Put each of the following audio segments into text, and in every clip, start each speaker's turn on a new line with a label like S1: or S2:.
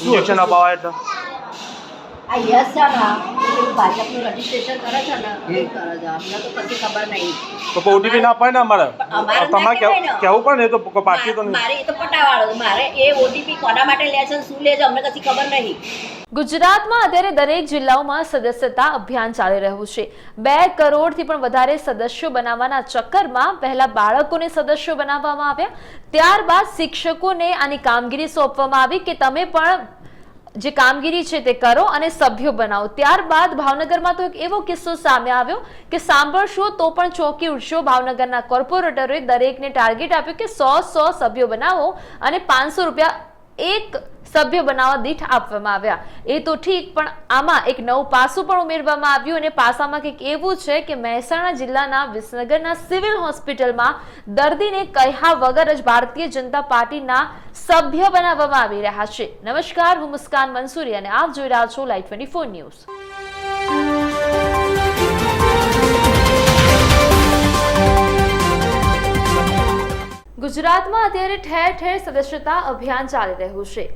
S1: Injection અપાવા એટલે
S2: આ yes છે ને ભાજપનું રજીસ્ટ્રેશન કરે છે ને એ કરે છે. અમને તો કશી ખબર નહીં.
S1: તો ઓટીપી ના અપાય ને અમારે?
S2: અમારે
S1: તમારે
S2: કહેવાય
S1: પણ નહીં તો પાર્ટી તો
S2: મારે એ તો પટાવાળો મારે એ ઓટીપી કોના માટે લે છે શું લે છે અમને કશી ખબર નહીં.
S3: ગુજરાતમાં અત્યારે દરેક જિલ્લાઓમાં સદસ્યતા અભિયાન ચાલી રહ્યું છે. બે કરોડથી પણ વધારે સદસ્યો બનાવવાના ચક્કરમાં પહેલા બાળકોને સદસ્યો બનાવવામાં આવ્યા. ત્યારબાદ શિક્ષકોને આની કામગીરી સોંપવામાં આવી કે તમે પણ જે કામગીરી છે તે કરો અને સભ્યો બનાવો. ત્યારબાદ ભાવનગરમાં તો એક એવો કિસ્સો સામે આવ્યો કે સાંભળશો તો પણ ચોકી ઉઠશો. ભાવનગરના કોર્પોરેટરોએ દરેકને ટાર્ગેટ આપ્યું કે સો સો સભ્યો બનાવો અને પાંચસો રૂપિયા એક સભ્ય બનાવવા દીઠ આપવામાં આવ્યા. એ તો ઠીક, પણ આમાં એક નવું પાસું પણ ઉમેરવામાં આવ્યું અને પાસામાં કંઈક એવું છે કે મહેસાણા જિલ્લાના વિસનગરના સિવિલ હોસ્પિટલમાં દર્દીને કહ્યા વગર જ ભારતીય જનતા પાર્ટીના સભ્ય બનાવવામાં આવી રહ્યા છે. નમસ્કાર, હું મુસ્કાન મંસૂરી અને આપ જોઈ રહ્યા છો લાઈવ ટ્વેન્ટી ફોર ન્યૂઝ. ગુજરાતમાં અત્યારે ઠેર ઠેર સદસ્યતા અભિયાન ચાલી રહ્યું છે.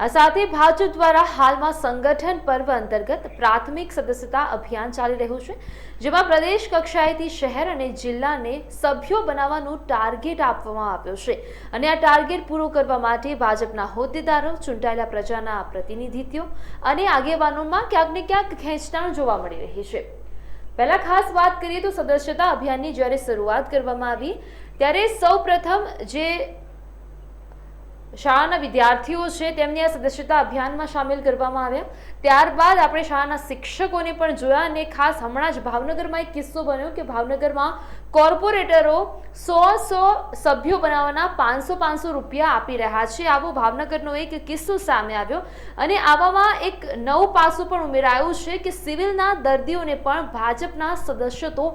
S3: આ સાથે ભાજપ દ્વારા હાલમાં સંગઠન પર્વ અંતર્ગત પ્રાથમિક સદસ્યતા અભિયાન ચાલી રહ્યું છે, જેમાં પ્રદેશ કક્ષાએથી શહેર અને જિલ્લાને સભ્યો બનાવવાનું ટાર્ગેટ આપવામાં આવ્યો છે. અને આ ટાર્ગેટ પૂરો કરવા માટે ભાજપના હોદ્દેદારો, ચૂંટાયેલા પ્રજાના પ્રતિનિધિત્વો અને આગેવાનોમાં ક્યાંક ને ક્યાંક ખેંચતાણ જોવા મળી રહી છે. પહેલા ખાસ વાત કરીએ તો સદસ્યતા અભિયાનની જ્યારે શરૂઆત કરવામાં આવી, ત્યારે સૌ જે શાળાના વિદ્યાર્થીઓ છે, તેમને આ સદસ્યતા અભિયાનમાં સામેલ કરવામાં આવ્યા. ત્યારબાદ આપણે શાળાના શિક્ષકોને પણ જોયા અને ખાસ હમણાં જ ભાવનગરમાં એક કિસ્સો બન્યો કે ભાવનગરમાં કોર્પોરેટરો સો સો સભ્યો બનાવવાના પાંચસો પાંચસો રૂપિયા આપી રહ્યા છે. આવો ભાવનગરનો એક કિસ્સો સામે આવ્યો અને આવામાં એક નવું પાસું પણ ઉમેરાયું છે કે સિવિલના દર્દીઓને પણ ભાજપના સદસ્યો તો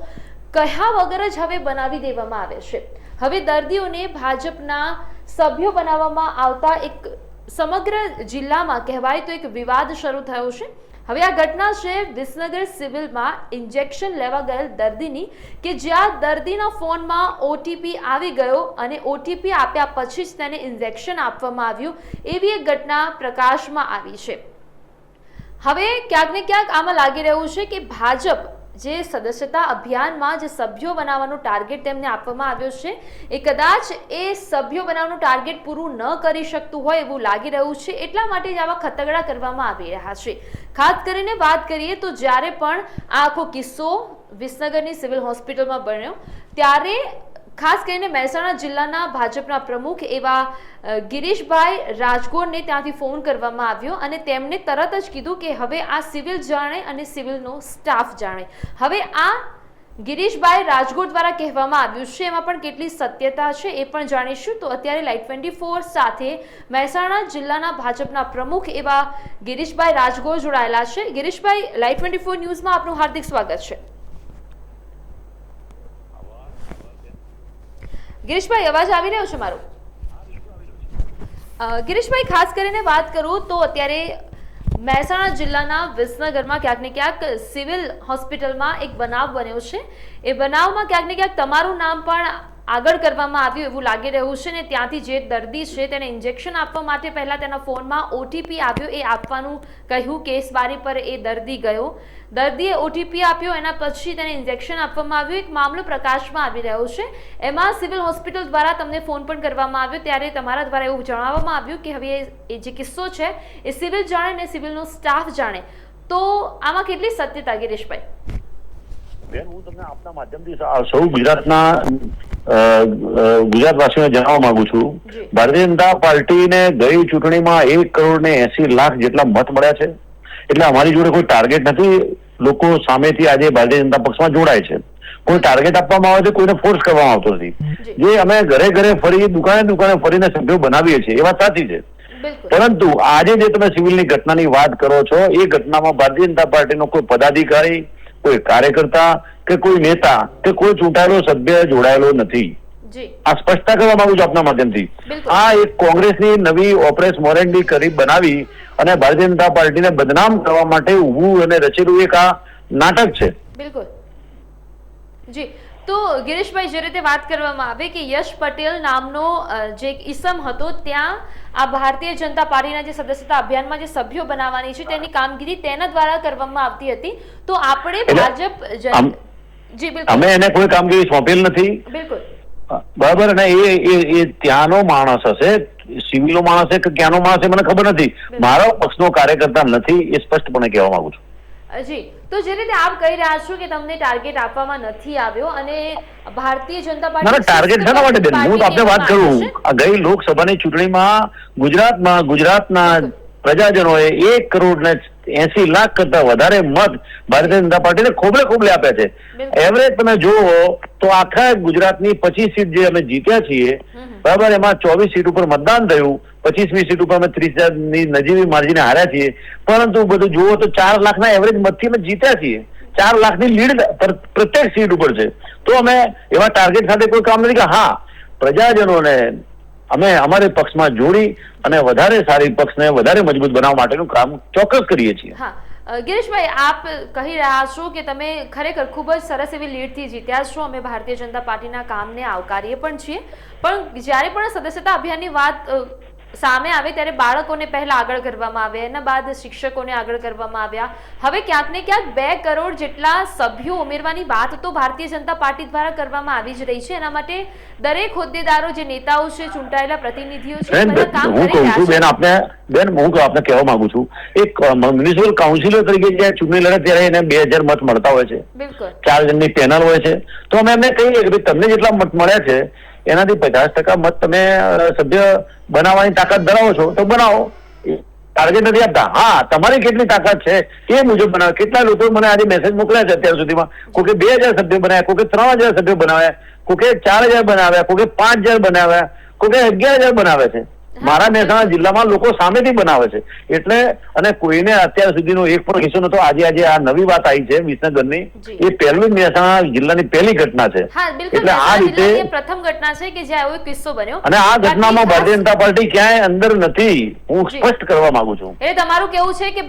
S3: કહ્યા વગર જ હવે બનાવી દેવામાં આવે છે. હવે દર્દીઓને ભાજપના સભ્યો બનાવવામાં આવતા એક સમગ્ર જિલ્લામાં કહેવાય તો એક વિવાદ શરૂ થયો છે. હવે આ ઘટના છે વિસનગર સિવિલમાં. ઇન્જેક્શન લેવા ગયેલ દર્દીની કે જ્યાં દર્દીના ફોનમાં ઓટીપી આવી ગયો અને ઓટીપી આપ્યા પછી જ તેને ઇન્જેક્શન આપવામાં આવ્યું. એવી એક ઘટના પ્રકાશમાં આવી છે. હવે ક્યાંક ને ક્યાંક આમાં લાગી રહ્યું છે કે ભાજપ જે સદસ્યતા અભિયાનમાં જે સભ્યો બનાવવાનો ટાર્ગેટ તેમને આપવામાં આવ્યો છે, એ કદાચ એ સભ્યો બનાવવાનું ટાર્ગેટ પૂરું ન કરી શકતું હોય એવું લાગી રહ્યું છે, એટલા માટે જ આવા ખતગડા કરવામાં આવી રહ્યા છે. ખાસ કરીને વાત કરીએ તો જ્યારે પણ આ આખો કિસ્સો વિસનગરની સિવિલ હોસ્પિટલમાં બન્યો, ત્યારે ખાસ કરીને મહેસાણા જિલ્લાના ભાજપના પ્રમુખ એવા ગિરીશભાઈ રાજગોરને ત્યાંથી ફોન કરવામાં આવ્યો અને તેમણે તરત જ કીધું કે હવે આ સિવિલ જાણે અને સિવિલનો સ્ટાફ જાણે. હવે આ ગિરીશભાઈ રાજગોર દ્વારા કહેવામાં આવ્યું છે, એમાં પણ કેટલી સત્યતા છે એ પણ જાણીશું. તો અત્યારે લાઈટ ટ્વેન્ટી ફોર સાથે મહેસાણા જિલ્લાના ભાજપના પ્રમુખ એવા ગિરીશભાઈ રાજગોર જોડાયેલા છે. ગિરીશભાઈ લાઈટ ટ્વેન્ટી ફોર ન્યૂઝમાં આપનું હાર્દિક સ્વાગત છે. ગિરીશભાઈ, અવાજ આવી રહ્યો છે મારો? ગિરીશભાઈ, ખાસ કરીને વાત કરું તો અત્યારે મહેસાણા જિલ્લાના વિસનગરમાં ક્યાંક ને ક્યાંક સિવિલ હોસ્પિટલમાં એક બનાવ બન્યો છે. એ બનાવમાં ક્યાંક ને ક્યાંક તમારું નામ પણ આગળ કરવામાં આવ્યું એવું લાગી રહ્યું છે ને ત્યાંથી જે દર્દી છે તેને ઇન્જેક્શન આપવા માટે પહેલા તેના ફોનમાં ઓટીપી આવ્યો. એ આપવાનું કહ્યું કેસવારી પર એ દર્દી ગયો. દર્દીએ ઓટીપી આપ્યો. એના પછી તેને ઇન્જેક્શન આપવામાં આવ્યું. એક મામલો પ્રકાશમાં આવી રહ્યો છે. એમાં સિવિલ હોસ્પિટલ દ્વારા તમને ફોન પણ કરવામાં આવ્યો. ત્યારે તમારા દ્વારા એવું જણાવવામાં આવ્યું કે હવે એ- જે કિસ્સો છે એ સિવિલ જાણે ને સિવિલનો સ્ટાફ જાણે. તો આમાં કેટલી સત્યતા, ગિરીશભાઈ?
S4: બેન, હું તમને આપના માધ્યમથી સૌ ગુજરાતના ગુજરાતવાસીઓને જણાવવા માંગુ છું. ભારતીય જનતા પાર્ટીને ગઈ ચૂંટણીમાં એક કરોડ ને એસી લાખ જેટલા મત મળ્યા છે. એટલે અમારી જોડે કોઈ ટાર્ગેટ નથી. લોકો સામેથી આજે ભારતીય જનતા પક્ષમાં જોડાય છે. કોઈ ટાર્ગેટ આપવામાં આવે છે કોઈને ફોર્સ કરવામાં આવતો નથી.
S3: જે.
S4: અમે ઘરે ઘરે ફરી દુકાને દુકાને ફરીને સભ્યો બનાવીએ છીએ એ વાત સાચી છે. પરંતુ આજે જે તમે સિવિલની ઘટનાની વાત કરો છો એ ઘટનામાં ભારતીય જનતા પાર્ટીનો કોઈ પદાધિકારી કોઈ કાર્યકર્તા કે કોઈ નેતા કે કોઈ ચૂંટાયેલો સભ્ય જોડાયેલો નથી. આ સ્પષ્ટતા કરવા માંગુ છું આપના માધ્યમથી. આ એક કોંગ્રેસની નવી ઓપરેશ મોરેન્ડી કરી બનાવી અને ભારતીય જનતા પાર્ટીને બદનામ કરવા માટે ઉભું અને રચેલું એક આ નાટક છે.
S3: બિલકુલ. જી. તો ગિરીશભાઈ જે રીતે વાત કરવામાં આવે કે યશ પટેલ નામનો જે એક ઈસમ હતો ત્યાં આ ભારતીય જનતા પાર્ટીના જે સદસ્યતા અભિયાનમાં જે સભ્યો બનાવવાની છે તેની કામગીરી તેના દ્વારા કરવામાં આવતી હતી. તો આપણે ભાજપ
S4: અમે એને કોઈ કામગીરી સોંપેલ નથી. બરાબર અને એ એ ત્યાંનો માણસ હશે સિવિલનો માણસ છે કે ક્યાંનો માણસ છે મને ખબર નથી. મારો પક્ષનો કાર્યકર્તા નથી એ સ્પષ્ટપણે કહેવા માંગુ છું.
S3: જી. તો જે રીતે આપ કહી રહ્યા છો કે તમને ટાર્ગેટ આપવામાં નથી આવ્યો અને ભારતીય જનતા પાર્ટી
S4: ટાર્ગેટ શા માટે બેન? હું તો આપને વાત કરું. આ ગઈ લોકસભાની ચૂંટણીમાં ગુજરાતમાં ગુજરાતના પ્રજાજનોએ એક કરોડ ને એસી લાખ કરતા વધારે મત ભારતીય જનતા પાર્ટીને ખોબલે ખોબલે આપ્યા છે. એવરેજ તમે જુઓ તો આખા ગુજરાતની પચીસ સીટ જે અમે જીત્યા છીએ બરાબર એમાં ચોવીસ સીટ ઉપર મતદાન થયું પચીસમી સીટ ઉપર અમે ત્રીસ હજારની નજીવી માર્જીને હાર્યા છીએ. પરંતુ બધું જુઓ તો ચાર લાખના એવરેજ મતથી અમે જીત્યા છીએ. ચાર લાખની લીડ પ્રત્યેક સીટ ઉપર છે. તો અમે એવા ટાર્ગેટ સાથે કોઈ કામ નથી કે હા પ્રજાજનોને અમે અમારે પક્ષમાં જોડી અને વધારે સારી પક્ષને વધારે મજબૂત બનાવવા માટેનું કામ ચોક્કસ કરીએ છીએ.
S3: ગિરીશભાઈ, આપ કહી રહ્યા છો કે તમે ખરેખર ખૂબ જ સરસ એવી લીડથી જીત્યા છો. અમે ભારતીય જનતા પાર્ટીના કામને આવકારીએ પણ છીએ. પણ જ્યારે પણ સદસ્યતા અભિયાનની વાત સામે આવે ત્યારે બાળકોને પહેલા આગળ કરવામાં આવ્યા એના બાદ શિક્ષકોને આગળ કરવામાં આવ્યા. હવે ક્યાંક ને ક્યાંક બે કરોડ જેટલા સભ્યો ઉમેરવાની વાત તો ભારતીય જનતા પાર્ટી દ્વારા કરવામાં આવી જ રહી છે. એના માટે દરેક હોદ્દેદારો જે નેતાઓ છે ચૂંટાયેલા પ્રતિનિધિઓ છે
S4: બેન
S3: કામ
S4: હું
S3: કરી
S4: કહું છું બેન આપને બેન હું આપને કહેવા માંગુ છું એક મ્યુનિસિપલ કાઉન્સિલર તરીકે જ્યારે ચૂંટણી લડે ત્યારે એને બે હજાર મત મળતા હોય છે.
S3: બિલકુલ.
S4: ચાર જણની પેનલ હોય છે. તો અમે એમને કહીએ કે તમને જેટલા મત મળ્યા છે એનાથી પચાસ ટકા મત તમે સભ્ય બનાવવાની તાકાત ધરાવો છો, તો બનાવો. ટાર્ગેટ નથી આપતા. હા, તમારી કેટલી તાકાત છે? એ મુજબ બનાવે? કેટલા લોકો મને આજે મેસેજ મોકલ્યા છે અત્યાર સુધીમાં? કોકે બે હજાર સભ્યો બનાવ્યા, કોકે ત્રણ હજાર સભ્યો બનાવ્યા, કોકે ચાર હજાર બનાવ્યા, કોકે પાંચ હજાર બનાવ્યા, કોકે અગિયાર હજાર બનાવે છે. મારા મહેસાણા જિલ્લામાં લોકો સામેથી બનાવે છે. એટલે અને કોઈને અત્યાર સુધીનો એક પણ કિસ્સો નતો આજે આજે આ નવી વાત આવી છે વિસનગરની. એ પહેલું મહેસાણા જિલ્લાની પહેલી ઘટના છે. એટલે આ રીતે
S3: પ્રથમ ઘટના છે કે જ્યાં એવો કિસ્સો બન્યો.
S4: અને આ ઘટનામાં ભારતીય જનતા પાર્ટી ક્યાંય અંદર નથી. હું સ્પષ્ટ કરવા માંગુ છું.
S3: એટલે તમારું કેવું છે કે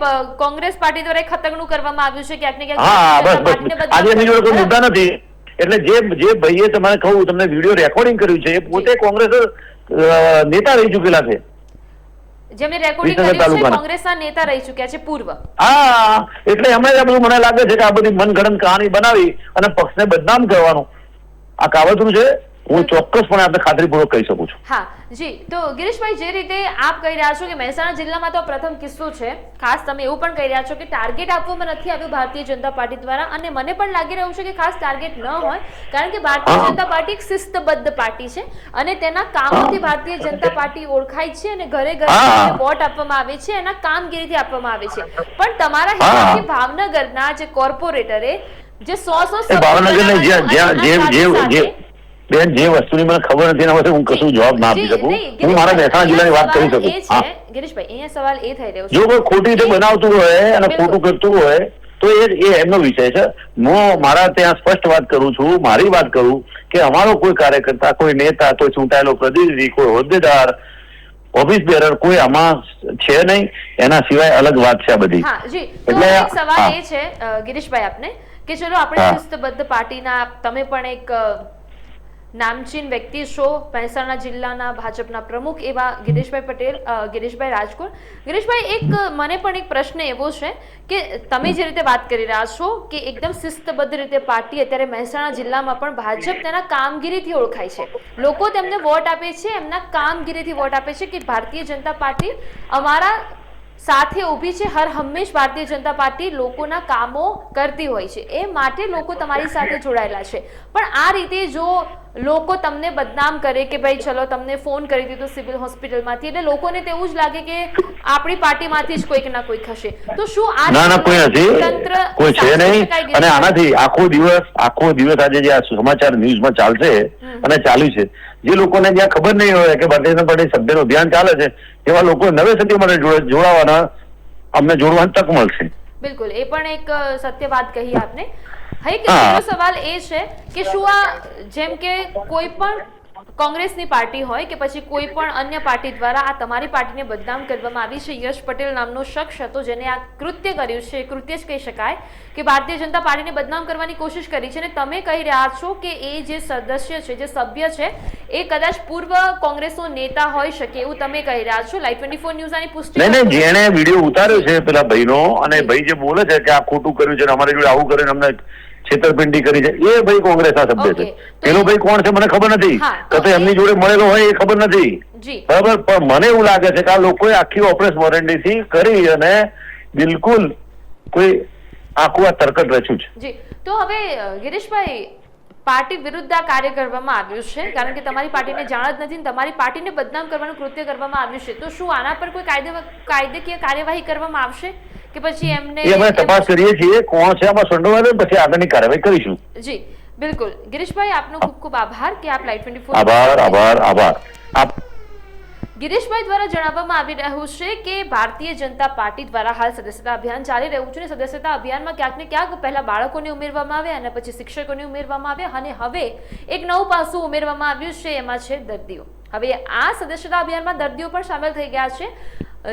S3: કોંગ્રેસ પાર્ટી દ્વારા ખતરનું કરવામાં આવ્યું છે? ક્યાંક ને ક્યાંક
S4: હા બસ બસ. આજે એની જોડે કોઈ મુદ્દા નથી. એટલે જે જે ભાઈએ તમારે કહું તમને વીડિયો રેકોર્ડિંગ કર્યું છે એ પોતે કોંગ્રેસ નેતા રહી ચૂકેલા છે.
S3: જેમણે રેકોર્ડિંગ કર્યું છે કોંગ્રેસના નેતા રહી ચૂક્યા છે પૂર્વ.
S4: હા એટલે એમણે જ બધું મને લાગે છે કે આ બધી મનગણન કહાની બનાવી અને પક્ષને બદનામ કરવાનું. આ કાવતરું છે હું ચોક્કસપણે આપણે ખાતરીપૂર્વક કહી શકું છું.
S3: હા જી. તો ગિરીશભાઈ જે રીતે આપ કહી રહ્યા છો કે મહેસાણા જિલ્લામાં તો પ્રથમ કિસ્સો છે ખાસ તમે એવું પણ કહી રહ્યા છો કે ટાર્ગેટ આપવામાં નથી આવ્યું ભારતીય જનતા પાર્ટી દ્વારા અને મને પણ લાગી રહ્યું છે કે ખાસ ટાર્ગેટ ન હોય કારણ કે ભારતીય જનતા પાર્ટી એક શિસ્તબદ્ધ પાર્ટી છે અને તેના કામોથી ભારતીય જનતા પાર્ટી ઓળખાય છે અને ઘરે ઘરે વોટ આપવામાં આવે છે એના કામગીરીથી આપવામાં આવે છે. પણ તમારા. હિસાબથી ભાવનગરના જે કોર્પોરેટરે જે સો સો
S4: એ બેન જે વસ્તુની મને ખબર નથી એના માટે હું કશું જવાબ ના આપી શકું. હું મારા મહેસાણા જિલ્લાની વાત કરી શકું.
S3: ગિરીશભાઈ અહીંયા સવાલ એ થઈ રહ્યો
S4: જો કોઈ ખોટી રીતે બનાવતું હોય અને ખોટું કરતું હોય તો એ એ એમનો વિષય છે. હું મારા ત્યાં સ્પષ્ટ વાત કરું છું મારી વાત કરું કે અમારો કોઈ કાર્યકર્તા કોઈ નેતા કોઈ ચૂંટાયેલો પ્રતિનિધિ કોઈ હોદ્દેદાર ઓફિસ બેરર કોઈ આમાં છે નહીં. એના સિવાય અલગ વાત છે આ બધી. એટલે
S3: સવાલ એ છે ગિરીશભાઈ આપને કે ચલો આપણે. શિસ્તબદ્ધ પાર્ટીના તમે પણ એક નામચીન વ્યક્તિ શો મહેસાણા જિલ્લાના ભાજપના પ્રમુખ એવા ગિરીશભાઈ પટેલ ગિરીશભાઈ રાજકોટ. ગિરીશભાઈ, એક મને પણ એક પ્રશ્ન એવો છે કે તમે જે રીતે વાત કરી રહ્યા છો કે એકદમ શિસ્તબદ્ધ રીતે પાર્ટી અત્યારે મહેસાણા જિલ્લામાં પણ ભાજપ તેના કામગીરીથી ઓળખાય છે. લોકો તેમને વોટ આપે છે, એમના કામગીરીથી વોટ આપે છે કે ભારતીય જનતા પાર્ટી અમારા સાથે ઊભી છે હર હંમેશ ભારતીય જનતા પાર્ટી લોકોના કામો કરતી હોય છે. એ માટે લોકો તમારી સાથે જોડાયેલા છે. પણ આ રીતે જો લોકો તમને બદનામ કરે કે ભાઈ ચલો તમને ફોન કરી દીધો સિવિલ હોસ્પિટલમાંથી એટલે લોકોને તેવું જ લાગે કે આપણી પાર્ટીમાંથી જ કોઈક ના કોઈક હશે. તો શું આ
S4: ના ના કોઈ નથી.
S3: તંત્ર
S4: કોઈ છે નહીં. અને આનાથી આખો દિવસ આખો દિવસ આજે જે આ સમાચાર ન્યૂઝમાં ચાલશે અને ચાલ્યું છે જે લોકોને જ્યાં ખબર નહીં હોય કે ભારતીય જનતા પાર્ટી સભ્યનું અભિયાન ચાલે છે એવા લોકો નવે સભ્ય માટે જોડાવાના અમને જોડવાની તક મળશે.
S3: બિલકુલ એ પણ એક સત્ય વાત કહી આપને. એક સવાલ એ છે કે શું આ જેમ કે કોઈ પણ કોંગ્રેસની પાર્ટી હોય કે પછી કોઈ પણ અન્ય પાર્ટી દ્વારા આ તમારી પાર્ટીને બદનામ કરવામાં આવી છે. યશ પટેલ નામનો શખ્સ હતો જેને આ કૃત્ય કર્યું છે. કૃત્ય જ કહી શકાય કે ભારતીય જનતા પાર્ટીને બદનામ કરવાની કોશિશ કરી છે અને તમે કહી રહ્યા છો કે એ જે સદસ્ય છે જે સભ્ય છે એ કદાચ પૂર્વ કોંગ્રેસનો નેતા હોઈ શકે એવું તમે કહી રહ્યા છો. લાઈવ ટ્વેન્ટી ફોર ન્યૂઝ આની પુષ્ટિ
S4: નહીં નહીં જેણે વીડિયો ઉતાર્યો છે પેલા ભાઈનો અને ભાઈ જે બોલે છે કે આ ખોટું કર્યું છે અને અમારી જોડે આવું કર્યું અમને છેતરપિંડી કરી છે. એ ભાઈ કોંગ્રેસના સભ્ય છે. પેલો ભાઈ કોણ છે મને ખબર નથી.
S3: હા, તો
S4: એમની જોડે મળેલો હોય એ ખબર નથી. બરાબર? પણ મને એવું લાગે છે કે આ લોકોએ આખી ઓપરેશન વોરંટીથી કરી અને બિલકુલ કોઈ આખું આ તરકટ રચ્યું છે.
S3: જી. તો હવે ગિરીશભાઈ પાર્ટી વિરુદ્ધ આ કાર્ય કરવામાં આવ્યું છે કારણ કે તમારી પાર્ટીને જાણ જ નથી તમારી પાર્ટીને બદનામ કરવાનું કૃત્ય કરવામાં આવ્યું છે. તો શું આના પર કોઈ કાયદે કાયદેકીય કાર્યવાહી કરવામાં આવશે? કે પછી એમને
S4: એ અમે તપાસ કરીએ છીએ કોણ છે આમાં સંડોવાયેલો પછી આગળની કાર્યવાહી કરીશું.
S3: જી બિલકુલ. ગિરીશભાઈ આપનો ખૂબ ખૂબ આભાર કે આપ લાઈવ ટ્વેન્ટી
S4: આભાર આભાર આભાર. આપ
S3: ગિરીશભાઈ દ્વારા જણાવવામાં આવી રહ્યું છે કે ભારતીય જનતા પાર્ટી દ્વારા હાલ સદસ્યતા અભિયાન ચાલી રહ્યું છે અને સદસ્યતા અભિયાનમાં ક્યાંક ને ક્યાંક પહેલા બાળકોને ઉમેરવામાં આવ્યા અને પછી શિક્ષકોને ઉમેરવામાં આવ્યા અને હવે એક નવું પાસું ઉમેરવામાં આવ્યું છે એમાં છે દર્દીઓ. હવે આ સદસ્યતા અભિયાનમાં દર્દીઓ પણ સામેલ થઈ ગયા છે.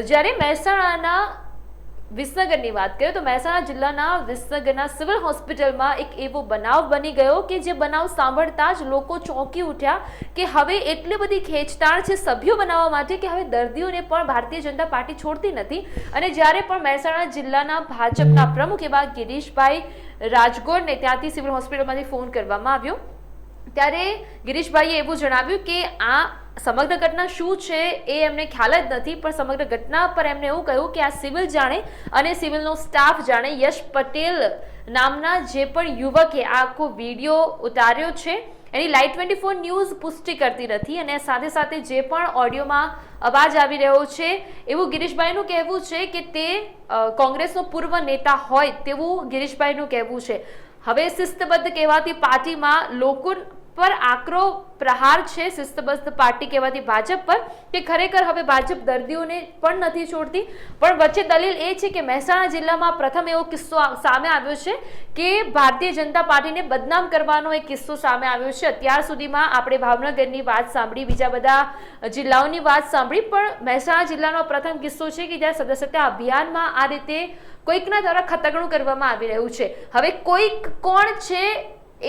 S3: જ્યારે મહેસાણાના વિસનગરની વાત કરીએ તો મહેસાણા જિલ્લાના વિસનગરના સિવિલ હોસ્પિટલમાં એક એવો બનાવ બની ગયો કે જે બનાવ સાંભળતા જ લોકો ચોંકી ઉઠ્યા કે હવે એટલી બધી ખેંચતાણ છે સભ્યો બનાવવા માટે કે હવે દર્દીઓને પણ ભારતીય જનતા પાર્ટી છોડતી નથી. અને જ્યારે પણ મહેસાણા જિલ્લાના ભાજપના પ્રમુખ એવા ગિરીશભાઈ રાજગોરને ત્યાંથી સિવિલ હોસ્પિટલમાંથી ફોન કરવામાં આવ્યો, ત્યારે ગિરીશભાઈએ એવું જણાવ્યું કે આ સમગ્ર ઘટના શું છે એ એમને ખ્યાલ જ નથી, પણ સમગ્ર ઘટના પર એમને એવું કહ્યું કે આ સિવિલ જાણે અને સિવિલનો સ્ટાફ જાણે યશ પટેલ નામના જે પણ યુવકે આ આખો વીડિયો ઉતાર્યો છે. એની લાઈવ ટ્વેન્ટી ફોર ન્યૂઝ પુષ્ટિ કરતી નથી અને સાથે સાથે જે પણ ઓડિયોમાં અવાજ આવી રહ્યો છે, એવું ગિરીશભાઈનું કહેવું છે કે તે કોંગ્રેસનો પૂર્વ નેતા હોય તેવું ગિરીશભાઈનું કહેવું છે. હવે શિસ્તબદ્ધ કહેવાતી પાર્ટીમાં લોકો પર આકરો પ્રહાર છે, શિસ્તબદ્ધ પાર્ટી કહેવાતી ભાજપ પર, કે ખરેખર હવે ભાજપ દર્દીઓને પણ નથી છોડતી. પણ વચ્ચે દલીલ એ છે કે મહેસાણા જિલ્લામાં પ્રથમ એવો કિસ્સો સામે આવ્યો છે કે ભારતીય જનતા પાર્ટીને બદનામ કરવાનો એક કિસ્સો સામે આવ્યો છે. અત્યાર સુધીમાં આપણે ભાવનગરની વાત સાંભળી, બીજા બધા જિલ્લાઓની વાત સાંભળી, પણ મહેસાણા જિલ્લાનો પ્રથમ કિસ્સો છે કે જ્યાં સદસ્યતા અભિયાનમાં આ રીતે કોઈકના દ્વારા ખતગણું કરવામાં આવી રહ્યું છે. હવે કોઈક કોણ છે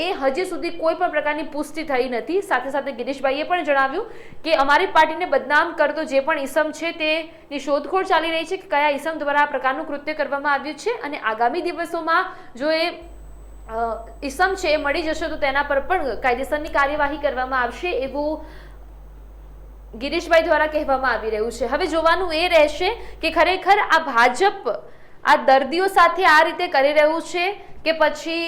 S3: એ હજી સુધી કોઈ પણ પ્રકારની પુષ્ટિ થઈ નથી. સાથે સાથે ગિરીશભાઈએ પણ જણાવ્યું કે અમારી પાર્ટીને બદનામ કરતો જે પણ ઈસમ છે તેની શોધખોળ ચાલી રહી છે કે કયા ઈસમ દ્વારા આ પ્રકારનું કૃત્ય કરવામાં આવ્યું છે અને આગામી દિવસોમાં જો એ ઇસમ છે એ મળી જશે તો તેના પર પણ કાયદેસરની કાર્યવાહી કરવામાં આવશે એવું ગિરીશભાઈ દ્વારા કહેવામાં આવી રહ્યું છે. હવે જોવાનું એ રહેશે કે ખરેખર આ ભાજપ આ દર્દીઓ સાથે આ રીતે કરી રહ્યું છે કે પછી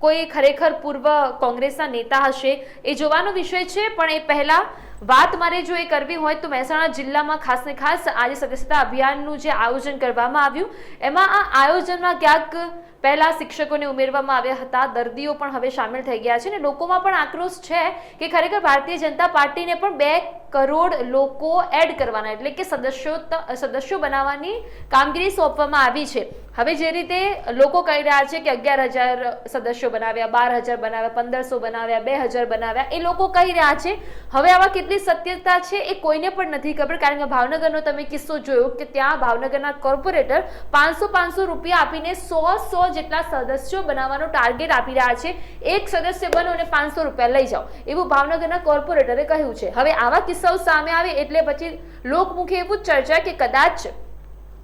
S3: કોઈ ખરેખર પૂર્વ કોંગ્રેસના નેતા હશે એ જોવાનો વિષય છે પણ એ પહેલા વાત મારે જો એ કરવી હોય તો મહેસાણા જિલ્લામાં ખાસ ને ખાસ આજે સદસ્યતા અભિયાનનું જે આયોજન કરવામાં આવ્યું, એમાં આ આયોજનમાં ક્યાંક પહેલા શિક્ષકોને ઉમેરવામાં આવ્યા હતા, દર્દીઓ પણ હવે સામેલ થઈ ગયા છે અને લોકોમાં પણ આક્રોશ છે કે ખરેખર ભારતીય જનતા પાર્ટીને પણ બે કરોડ લોકો એડ કરવાના, એટલે કે સદસ્યો સદસ્યો બનાવવાની કામગીરી સોંપવામાં આવી છે. હવે જે રીતે લોકો કહી રહ્યા છે કે અગિયાર હજાર સદસ્યો બનાવ્યા, બાર હજાર બનાવ્યા, પંદરસો બનાવ્યા, બે હજાર બનાવ્યા, એ લોકો કહી રહ્યા છે. હવે આવા કેટલી સત્યતા છે એ કોઈને પણ નથી ખબર. કારણ કે ભાવનગરનો તમે કિસ્સો જોયો કે ત્યાં ભાવનગરના કોર્પોરેટર પાંચસો પાંચસો રૂપિયા આપીને સો સો જેટલા સદસ્યો બનાવવાનો ટાર્ગેટ આપી રહ્યા છે. એક સદસ્ય બનો અને પાંચસો રૂપિયા લઈ જાઓ. એવું ભાવનગરના કોર્પોરેટરે કહ્યું છે. હવે આવા કિસ્સાઓ સામે આવે એટલે પછી લોકમુખે એવું ચર્ચા કે કદાચ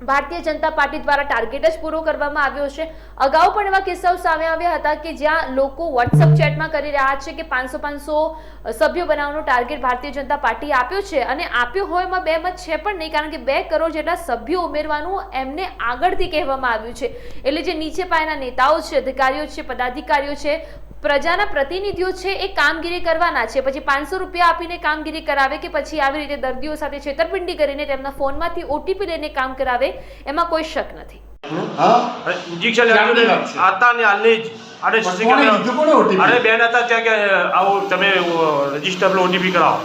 S3: ભારતીય જનતા પાર્ટી દ્વારા ટાર્ગેટ જ પૂરો કરવામાં આવ્યો છે. અગાઉ પણ એવા કિસ્સાઓ સામે આવ્યા હતા કે જ્યાં લોકો વોટ્સઅપ ચેટમાં કરી રહ્યા છે કે પાંચસો પાંચસો સભ્યો બનાવવાનો ટાર્ગેટ ભારતીય જનતા પાર્ટી આપ્યો છે અને આપ્યો હોય એમાં બે મત છે પણ નહીં, કારણ કે બે કરોડ જેટલા સભ્યો ઉમેરવાનું એમને આગળથી કહેવામાં આવ્યું છે. એટલે જે નીચે પાયાના નેતાઓ છે, અધિકારીઓ છે, પદાધિકારીઓ છે પ્રજાના પ્રતિનિધિઓ છે એ કામગીરી કરવાના છે. પછી પાંચસો રૂપિયા આપીને કામગીરી કરાવે કે પછી આવી રીતે દર્દીઓ સાથે છેતરપિંડી કરીને તેમના ફોનમાંથી ઓટીપી લઈને કામ કરાવે એમાં કોઈ શક નથી.
S1: ઇન્જેક્શન? હતા ને હાલની જ. અરે
S5: પણ કોણે કીધું કોને OTP?
S1: અરે બેન હતા ત્યાં કે આવું તમે રજિસ્ટર ઓટીપી કરાવો.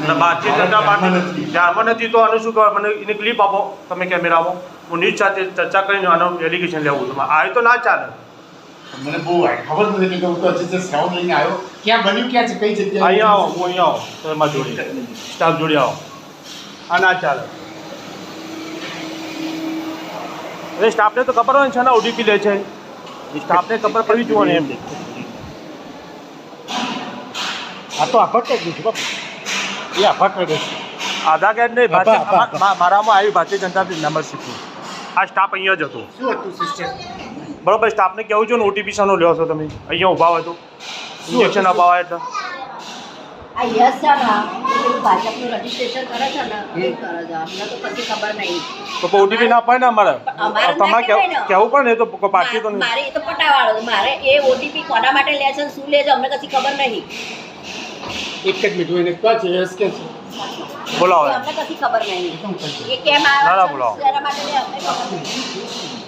S1: જનતા
S5: ધ્યાનમાં નથી.
S1: તો આનું શું કહેવાય? મને એની ક્લિપ આપો તમે કેમેરામાં હું સાથે ચર્ચા કરીને આનો એલિગેશન લેવું. છું આ તો ના ચાલે.
S5: મને બહુ ખબર નથી કે હું તો હજી sound લઈને આવ્યો. ક્યાં બન્યું ક્યાં છે કઈ જગ્યાએ?
S1: અહીંયા આવો હું અહીંયા આવો તમારા જોડે સ્ટાફ જોડે આવો. આ ના ચાલે. એ સ્ટાફને તો ખબર હોય ને છે ને ઓટીપી લે છે. સ્ટાફને ખબર પડવી જોવાની એમ. એમ
S5: આ તો આભાર જ નથી બાપુ. એ આભાર જ છે.
S1: આધાર કાર્ડ નહીં મારામાં આવી ભારતીય જનતા પાર્ટી મેમ્બરશીપ આ સ્ટાફ અહીંયા જ હતો.
S5: શું હતું સિસ્ટર
S1: બરોબર સ્ટાફને કેવું છે ને ઓટીપી શાનો લ્યો છો તમે. અહીંયા ઊભા હોય તો. ઇન્જેક્શન અપાવા એટલે. ઓટીપી ના અપાય ને અમારે?
S2: અમારે
S1: તમારે કેવું
S2: પણ
S1: કહેવું એ તો તો
S2: મારે એ તો પટાવાળો મારે એ ઓટીપી કોના માટે લે છે શું લે છે અમને કશી ખબર નહીં.
S5: એક જ મિનિટ એને ક્યાં છે યસ કે છે.
S1: બોલાવો
S2: અમને કશી ખબર નહીં.
S5: શું કહે છે?
S2: એ કેમ
S1: ના, ના, બોલાવો.
S2: માટે અમને ખબર નહીં.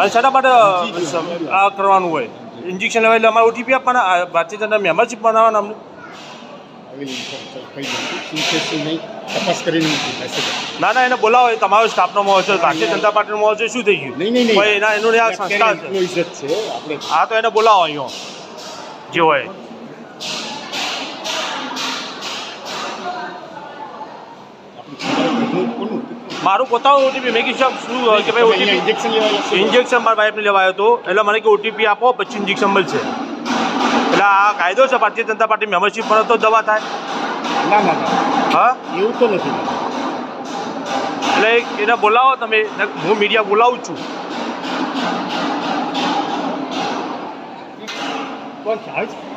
S1: અને શાના માટે. આ કરવાનું હોય. ઇન્જેક્શન લેવા એટલે અમારે ઓટીપી આપવાના ભારતીય જનતા મેમ્બરશીપ બનાવવાના અમને. ના ના એને બોલાવો. એ તમારો સ્ટાફનો મોહ છે. ભારતીય જનતા પાર્ટીનો મોહ છે. શું થઈ ગયું?
S5: નહીં
S1: એના એનું આ સંસ્થા છે. હા તો એને બોલાવો અહીંયા. જે હોય.
S5: કોનું
S1: મારું પોતાનું ઓટીપી મેં કીધું શું કે ભાઈ ઓટીપી
S5: ઇન્જેક્શન
S1: ઇન્જેક્શન મારા વાઇફને લેવાયો હતો. એટલે મને કે ઓટીપી આપો પછી ઇન્જેક્શન મળશે. એટલે આ કાયદો છે ભારતીય જનતા પાર્ટી મેમ્બરશીપ પર તો દવા થાય.
S5: ના ના
S1: હા?
S5: એવું તો નથી.
S1: એટલે એને બોલાવો તમે હું મીડિયા બોલાવું છું.
S5: કોણ આવે છે?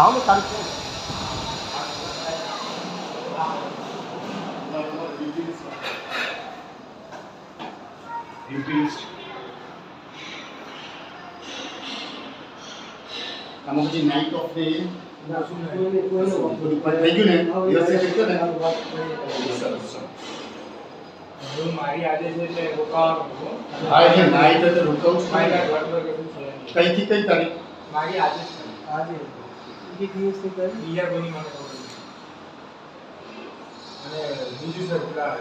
S5: લાવો ને તારું. આમાં પછી નાઇટ ઓફ ડે થઈ ગયું ને?
S6: મારી આજે છે તે રોકાવાનું.
S5: હા એટલે નાઇટ એટલે રોકાવું છું. કઈથી કઈ તારીખ?
S6: મારી આજે જ તો આજે બીજા કોની મને ખબર. અને બીજું સર, પેલા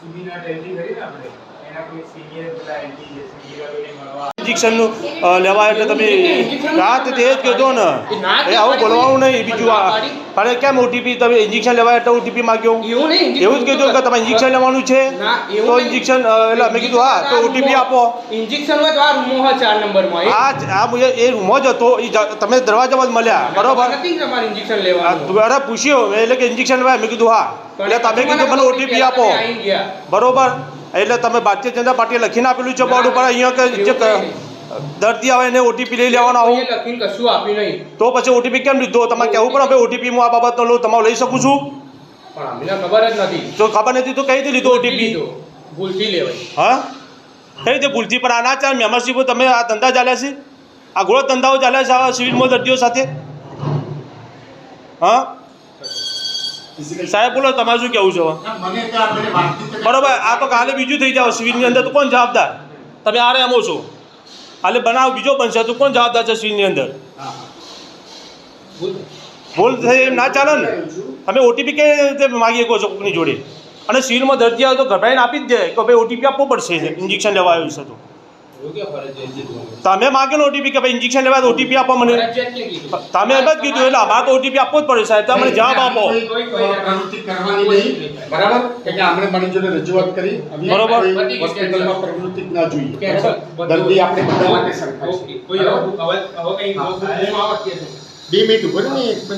S6: સુધીના ટેન્ટી કરી ને આપણે? એના કોઈ સિનિયર પેલા એન્ટી છે સિનિયર મળવા
S1: ઇન્જેક્શનનું લેવાય એટલે તમે રાત તે જ કહેતો ને. એ આવું બોલવાનું નહીં. બીજું આ અરે કેમ ઓટીપી તમે ઇન્જેક્શન લેવા એટલે ઓટીપી માગ્યો?
S7: એવું
S1: એવું જ કીધું કે તમારે ઇન્જેક્શન લેવાનું છે. તો ઇન્જેક્શન એટલે મેં કીધું હા તો ઓટીપી આપો.
S7: ઇન્જેક્શન હોય તો આ રૂમો હોય ચાર નંબરમાં
S1: આ આ મુજબ એ રૂમો જ હતો. એ તમે દરવાજામાં જ મળ્યા. બરોબર?
S7: ઇન્જેક્શન લેવા
S1: અરે પૂછ્યો એટલે કે ઇન્જેક્શન લેવાય. મેં કીધું હા. એટલે તમે કીધું મને ઓટીપી આપો. બરોબર? એટલે તમે ભારતીય જનતા પાર્ટીએ લખીને આપેલું છે બોર્ડ ઉપર અહીંયા કે જે દર્દી આવે એને ઓટીપી લઈ લેવાનો આવું.
S7: લખીને કશું આપ્યું નહીં.
S1: તો પછી ઓટીપી કેમ લીધો? તમારે કહેવું પડે ભાઈ ઓટીપી હું આ બાબતનો લઉં તમારું લઈ શકું છું?
S7: પણ અમને ખબર જ નથી.
S1: તો ખબર નથી તો કઈ રીતે લીધો ઓટીપી
S7: ભૂલથી લેવાય.
S1: હા? કઈ રીતે ભૂલથી? પણ આ ના ચાલે મેમ્બરશીપો તમે આ ધંધા ચાલ્યા છે? આ ગોળો ધંધાઓ ચાલ્યા છે આ સિવિલમાં દર્દીઓ સાથે? હા? સાહેબ બોલો તમારે શું કહેવું છે બરોબર આ તો કાલે બીજું થઈ જાવ સિવિલની અંદર તો કોણ જવાબદાર? તમે આરે એમો છો? કાલે બનાવ બીજો બનશે તો કોણ જવાબદાર છે સિવિલની અંદર?
S7: ભૂલ.
S1: થઈ એમ ના ચાલે ને? તમે ઓટીપી કઈ રીતે માગી શકો છો કોઈની જોડે? અને સિવિલમાં દર્દી આવે તો ગભરાઈને આપી જ દે કે ભાઈ ઓટીપી આપવો પડશે ઇન્જેક્શન લેવા આવ્યું છે તો. તમે માગેલો ઓટીપી કે ભાઈ ઇન્જેક્શન લેવા ઓટીપી આપો મને? તમે એમ જ કીધું એટલે અમારે તો ઓટીપી આપવો જ પડે સાહેબ. તમે જવાબ આપો.
S5: કોઈ- કોઈ પ્રવૃત્તિ કરવાની નહીં. બરાબર? કે કે આપણે મારી જોડે રજૂઆત કરી. હવે
S1: બરોબર.
S5: હોસ્પિટલમાં પ્રવૃત્તિ ના જોઈએ. દર્દી આપણે બધા માટે સરખા છે.
S7: કોઈ હવે- હવે- કંઈ
S5: ને એક